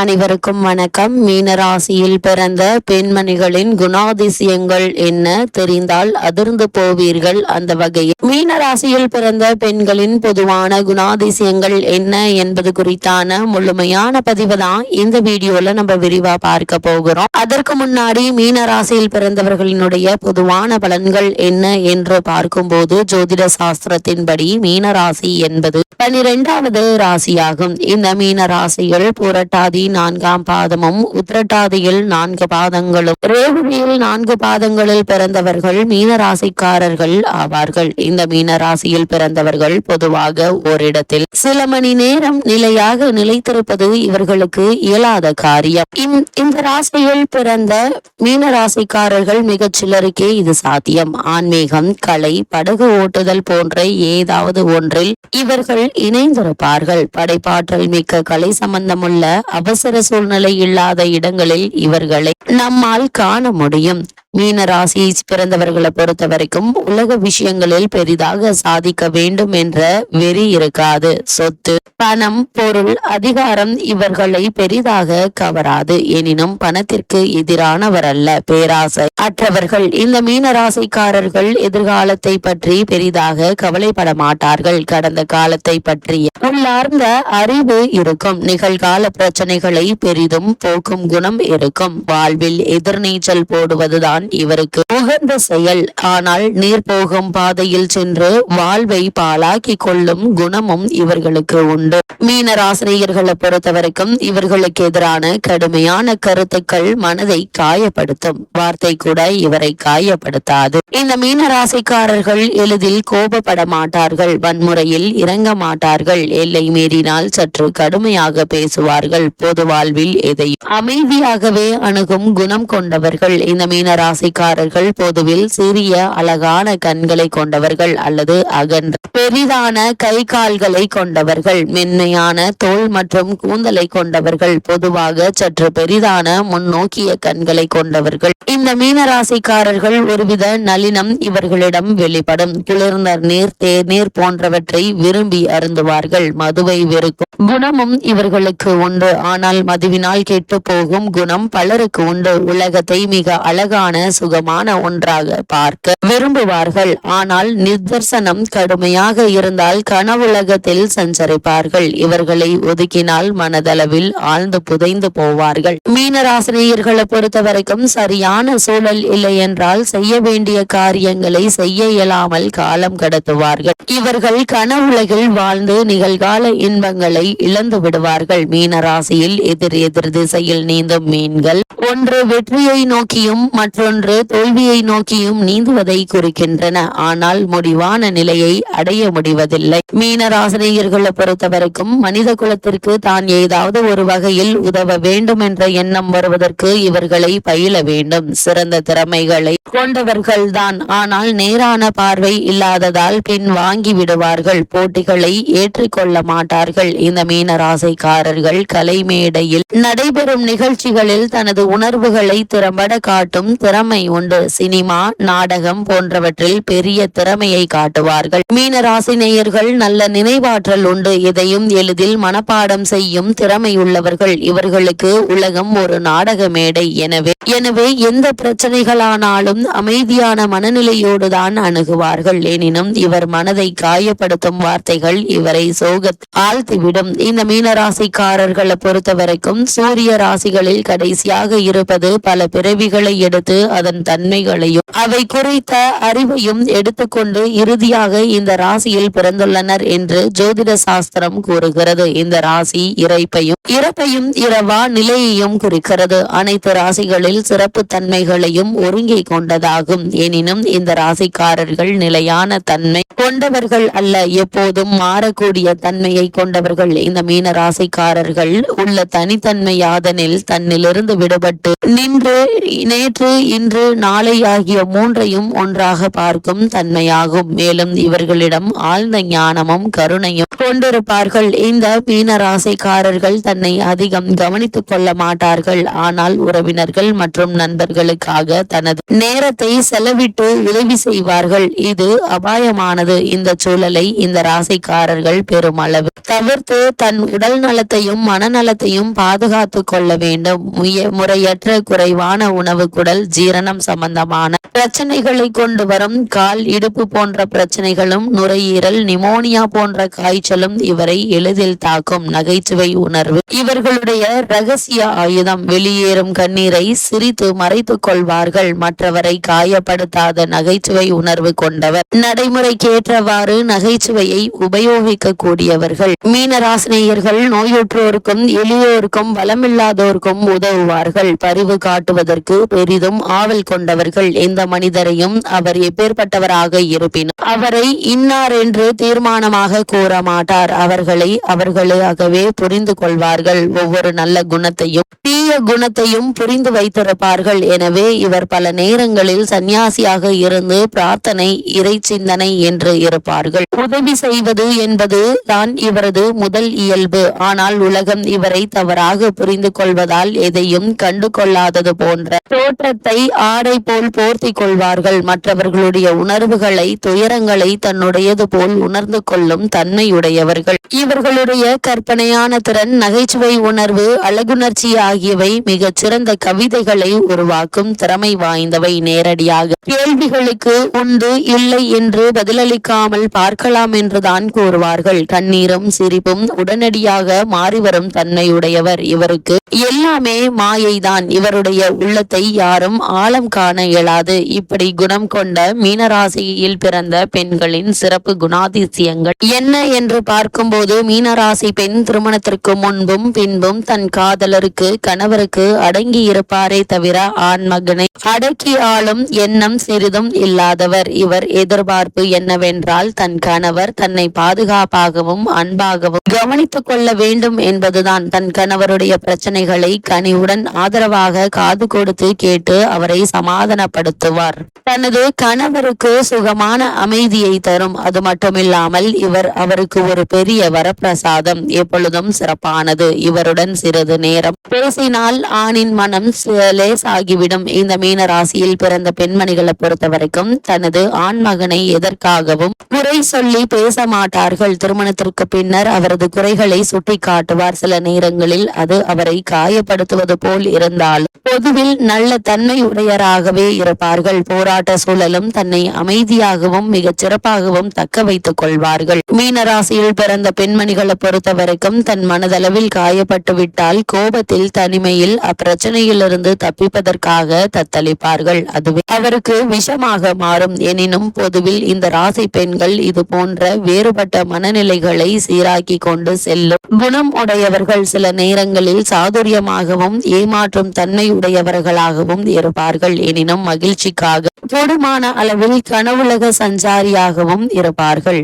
அனைவருக்கும் வணக்கம். மீனராசியில் பிறந்த பெண்மணிகளின் குணாதிசயங்கள் என்ன? தெரிந்தால் அதிர்ந்து போவீர்கள் அந்த வகையில். மீனராசியில் பிறந்த பெண்களின் பொதுவான குணாதிசயங்கள் என்ன என்பது குறித்தான முழுமையான பதிவு தான் இந்த வீடியோல நம்ம விரிவா பார்க்க போகிறோம். அதற்கு முன்னாடி மீனராசியில் பிறந்தவர்களினுடைய பொதுவான பலன்கள் என்ன என்று பார்க்கும்போது ஜோதிட சாஸ்திரத்தின்படி மீனராசி என்பது பனிரெண்டாவது ராசியாகும். இந்த மீன ராசியில் புரட்டாதி நான்காம் பாதமும் உத்திரட்டாதியில் நான்கு பாதங்களும் ரேவதியில் நான்கு பாதங்களில் பிறந்தவர்கள் மீனராசிக்காரர்கள் ஆவார்கள். இந்த மீனராசியில் பிறந்தவர்கள் பொதுவாக ஓரிடத்தில் சில மணி நேரம் நிலையாக நிலைத்திருப்பது இவர்களுக்கு இயலாத காரியம். இந்த- ராசியில் பிறந்த மீனராசிக்காரர்கள் மிகச் சிலருக்கே இது சாத்தியம். ஆன்மீகம் கலை படகு ஓட்டுதல் போன்ற ஏதாவது ஒன்றில் இவர்கள் இணைந்திருப்பார்கள். படைப்பாற்றல் மிக்க கலை சம்பந்தமுள்ள அவசர சூழ்நிலை இல்லாத இடங்களில் இவர்களை நம்மால் காண முடியும். மீன ராசி பிறந்தவர்களை பொறுத்த வரைக்கும் உலக விஷயங்களில் பெரிதாக சாதிக்க வேண்டும் என்ற வெறி இருக்காது. சொத்து பணம் பொருள் அதிகாரம் இவர்களை பெரிதாக கவராது. எனினும் பணத்திற்கு எதிரானவர் அல்ல பேராசை அற்றவர்கள் இந்த மீன ராசிக்காரர்கள் எதிர்காலத்தை பற்றி பெரிதாக கவலைப்பட மாட்டார்கள். கடந்த காலத்தை பற்றிய உள்ளார்ந்த அறிவு இருக்கும். நிகழ்கால பிரச்சனைகளை பெரிதும் போக்கும் குணம் இருக்கும். வாழ்வில் எதிர்நீச்சல் போடுவதுதான் இவருக்கு உகந்த செயல். ஆனால் நீர் போகும் பாதையில் சென்று வாழ்வை பாழாக்கி கொள்ளும் குணமும் இவர்களுக்கு உண்டு. மீன ராசினியர்களை பொறுத்தவரைக்கும் இவர்களுக்கு எதிரான கடுமையான கருத்துக்கள் மனதை காயப்படுத்தும். வார்த்தை கூட இவரை காயப்படுத்தாது. இந்த மீன ராசிக்காரர்கள் எளிதில் கோபப்பட மாட்டார்கள். வன்முறையில் இறங்க மாட்டார்கள். எல்லை மீறினால் சற்று கடுமையாக பேசுவார்கள். பொது வாழ்வில் எதையும் அமைதியாகவே அணுகும் குணம் கொண்டவர்கள். இந்த மீன ராசிக்காரர்கள் பொதுவில் சிறிய அழகான கண்களை கொண்டவர்கள் அல்லது அகன்ற பெரிதான கை கால்களை கொண்டவர்கள் மென்மையான தோல் மற்றும் கூந்தலை கொண்டவர்கள் பொதுவாக சற்று பெரிதான முன்னோக்கிய கண்களை கொண்டவர்கள். இந்த மீன ராசிக்காரர்கள் ஒருவித நளினம் இவர்களிடம் வெளிப்படும். குளிர்ந்த நீர் தேநீர் போன்றவற்றை விரும்பி அருந்துவார்கள். மதுவை வெறுக்கும் குணமும் இவர்களுக்கு உண்டு. ஆனால் மதுவினால் கெட்டு போகும் குணம் பலருக்கு உண்டு. உலகத்தை மிக அழகான சுகமான ஒன்றாக பார்க்க விரும்புவார்கள். ஆனால் நிதர்சனம் கடுமையாக இருந்தால் கனவுலகத்தில் சஞ்சரிப்பார்கள். இவர்களை ஒதுக்கினால் மனதளவில் ஆழ்ந்து புதைந்து போவார்கள். மீனராசினியர்களை பொறுத்த வரைக்கும் சரியான சூழல் இல்லை என்றால் செய்ய வேண்டிய காரியங்களை செய்ய இயலாமல் காலம் கடத்துவார்கள். இவர்கள் கனவுலகில் வாழ்ந்து நிகழ்கால இன்பங்களை இழந்து விடுவார்கள். மீனராசியில் எதிர் எதிர் திசையில் நீந்தும் மீன்கள். ஒன்று வெற்றியை நோக்கியும் மற்றொன்று தோல்வியை நோக்கியும் நீந்துவதை குறிக்கின்றன. ஆனால் முடிவான நிலையை அடைய முடிவதில்லை. மீன ராசினியர்களை மனித குலத்திற்கு தான் ஏதாவது ஒரு வகையில் உதவ வேண்டும் என்ற எண்ணம் வருவதற்கு இவர்களை பயில வேண்டும். சிறந்த திறமைகளை கொண்டவர்கள்தான் ஆனால் நேரான பார்வை இல்லாததால் பின் வாங்கி விடுவார்கள். போட்டிகளை ஏற்றுக்கொள்ள மாட்டார்கள். இந்த மீன ராசிக்காரர்கள் கலை மேடையில் நடைபெறும் நிகழ்ச்சிகளில் தனது உணர்வுகளை திறம்பட காட்டும் திற திறமை உண்டு. சினிமா நாடகம் போன்றவற்றில் பெரிய திறமையை காட்டுவார்கள். மீன ராசி நேயர்கள் நல்ல நினைவாற்றல் உண்டு. எதையும் எளிதில் மனப்பாடம் செய்யும் திறமை உள்ளவர்கள். இவர்களுக்கு உலகம் ஒரு நாடக மேடை. எனவே எனவே எந்த பிரச்சனைகளானாலும் அமைதியான மனநிலையோடு தான் அணுகுவார்கள். எனினும் இவர் மனதை காயப்படுத்தும் வார்த்தைகள் இவரை சோக ஆழ்த்திவிடும். இந்த மீன ராசிக்காரர்களை சூரிய ராசிகளில் கடைசியாக இருப்பது பல பிறவிகளை எடுத்து அதன் தன்மைகளையும் அவை குறித்த அறிவையும் எடுத்துக்கொண்டு இறுதியாக இந்த ராசியில் பிறந்துள்ளனர் என்று ஜோதிட சாஸ்திரம் கூறுகிறது. இந்த ராசி இறைப்பையும் இறப்பையும் இரவா நிலையையும் குறிக்கிறது. அனைத்து ராசிகளில் சிறப்பு தன்மைகளையும் ஒருங்கி கொண்டதாகும். எனினும் இந்த ராசிக்காரர்கள் நிலையான தன்மை கொண்டவர்கள் அல்ல. எப்போதும் மாறக்கூடிய தன்மையை கொண்டவர்கள் இந்த மீன ராசிக்காரர்கள். உள்ள தனித்தன்மை யாதனில் தன்னிலிருந்து விடுபட்டு நின்று நேற்று இன்று நாளை ஆகிய மூன்றையும் ஒன்றாக பார்க்கும் தன்மையாகும். மேலும் இவர்களிடம் ஆழ்ந்த ஞானமும் கருணையும் கொண்டிருப்பார்கள். இந்த மீனராசைக்காரர்கள் தன்னை அதிகம் கவனித்துக் கொள்ள மாட்டார்கள். ஆனால் உறவினர்கள் மற்றும் நண்பர்களுக்காக தனது நேரத்தை செலவிட்டு உதவி செய்வார்கள். இது அபாயமானது. இந்த சூழலை இந்த ராசிக்காரர்கள் பெருமளவு தவிர்த்து தன் உடல் நலத்தையும் மனநலத்தையும் பாதுகாத்து கொள்ள வேண்டும். முய- முறையற்ற குறைவான உணவு குடல் ஜீரணம் சம்பந்தமான பிரச்சனைகளை கொண்டு வரும் கால் இடுப்பு போன்ற பிரச்சனைகளும் நுரையீரல் நிமோனியா போன்ற காய்ச்சலும் இவரை எளிதில் தாக்கும் நகைச்சுவை உணர்வு. இவர்களுடைய ரகசிய ஆயுதம் வெளியேறும் கண்ணீரை சிரித்து மறைத்துக் கொள்வார்கள். மற்றவரை காயப்படுத்தாத நகைச்சுவை உணர்வு கொண்டவர். நடைமுறைக்கேற்றவாறு நகைச்சுவையை உபயோகிக்க கூடியவர்கள் மீனராசினியர்கள் நோயுற்றோருக்கும் எளியோருக்கும் வளமில்லாதோருக்கும் உதவுவார்கள். பரிவு காட்டுவதற்கு பெரிதும் ஆவல் கொண்டவர்கள் எந்த மனிதரையும் அவர் எப்பேற்பட்டவராக இருப்பினும் அவரை இன்னார் என்று தீர்மானமாக கூற மாட்டார். அவர்களை அவர்களாகவே புரிந்து கொள்வார்கள். ஒவ்வொரு நல்ல குணத்தையும் தீய குணத்தையும் புரிந்து வைத்திருப்பார்கள். எனவே இவர் பல நேரங்களில் சந்நியாசியாக இருந்து பிரார்த்தனை இறை சிந்தனை என்று இருப்பார்கள். உதவி செய்வது என்பது தான் இவரது முதல் இயல்பு. ஆனால் உலகம் இவரை தவறாக புரிந்து கொள்வதால் எதையும் கண்டு கொள்ளாதது போன்ற தோற்றத்தை ஆடை போல் போர்த்தி கொள்வார்கள். மற்றவர்களுடைய உணர்வுகளை துயரங்களை தன்னுடையது போல் உணர்ந்து கொள்ளும் தன்மையுடையவர்கள். இவர்களுடைய கற்பனையான திறன் நகைச்சுவை உணர்வு அழகுணர்ச்சி ஆகியவை மிகச் சிறந்த கவிதைகளை உருவாக்கும் திறமை வாய்ந்தவை நேரடியாக. கேள்விகளுக்கு உண்டு இல்லை என்று பதிலளிக்காமல் பார்க்கலாம் என்றுதான் கூறுவார்கள். கண்ணீரும் சிரிப்பும் உடனடியாக மாறிவரும் தன்மையுடையவர் இவருக்கு. எல்லாமே மாயைதான். இவருடைய உள்ளத்தை யாரும் ஆழம் காண இயலாது. இப்படி குணம் கொண்ட மீனராசியில் பிறந்த பெண்களின் சிறப்பு குணாதிசயங்கள் என்ன என்று பார்க்கும்போது மீனராசி பெண் திருமணத்திற்கு முன்பும் பின்பும் தன் காதலருக்கு கணவருக்கு அடங்கி இருப்பாரே தவிர ஆண் மகனை அடக்கி ஆளும் எண்ணம் சிறிதும் இல்லாதவர். இவர் எதிர்பார்ப்பு என்னவென்றால் தன் கணவர் தன்னை பாதுகாப்பாகவும் அன்பாகவும் கவனித்துக் கொள்ள வேண்டும் என்பதுதான். தன் கணவருடைய பிரச்சனைகளை கனிவுடன் ஆதரவாக காது கொடுத்து கேட்டு அவரை சமாதானப்படுத்துவார். தனது கணவருக்கு சுகமான அமைதியை தரும். அது மட்டுமில்லாமல் இவர் அவருக்கு ஒரு பெரிய வரப்பிரசாதம். எப்பொழுதும் சிறப்பானது. இவருடன் சிறிது நேரம் பேசினால் ஆணின் மனம் லேசாகிவிடும். இந்த மீன ராசியில் பிறந்த பெண்மணிகளை பொறுத்த வரைக்கும் தனது ஆண் மகனை எதற்காகவும் குறை சொல்லி பேச மாட்டார்கள். திருமணத்திற்கு பின்னர் அவரது குறைகளை சுட்டி காட்டுவார் சில நேரங்களில் அது அவரை காயப்படுத்துவது போல் இருந்தால் பொதுவில் நல்ல தன்மை உடையராகவே இருப்பார்கள். போராட்ட சூழலும் தன்னை அமைதியாகவும் மிகச் சிறப்பாகவும் தக்க வைத்துக் கொள்வார்கள். மீனராசியில் பிறந்த பெண்மணிகளை பொறுத்த வரைக்கும் தன் மனதளவில் காயப்பட்டு விட்டால் கோபத்தில் தனிமையில் அப்பிரச்சனையிலிருந்து தப்பிப்பதற்காக தத்தளிப்பார்கள். அதுவே அவருக்கு விஷமாக மாறும். எனினும் பொதுவில் இந்த ராசி பெண்கள் இது போன்ற வேறுபட்ட மனநிலைகளை சீராக்கி கொண்டு செல்லும். குணம் உடையவர்கள் சில நேரங்களில் சாதுரியமாகவும் ஏமாற்றும் தன்மை உடையவர்களாகவும் இருப்பார்கள். எனினும் மகிழ்ச்சிக்காக போதுமான அளவில் கனவுலக சஞ்சாரியாகவும் இருப்பார்கள்.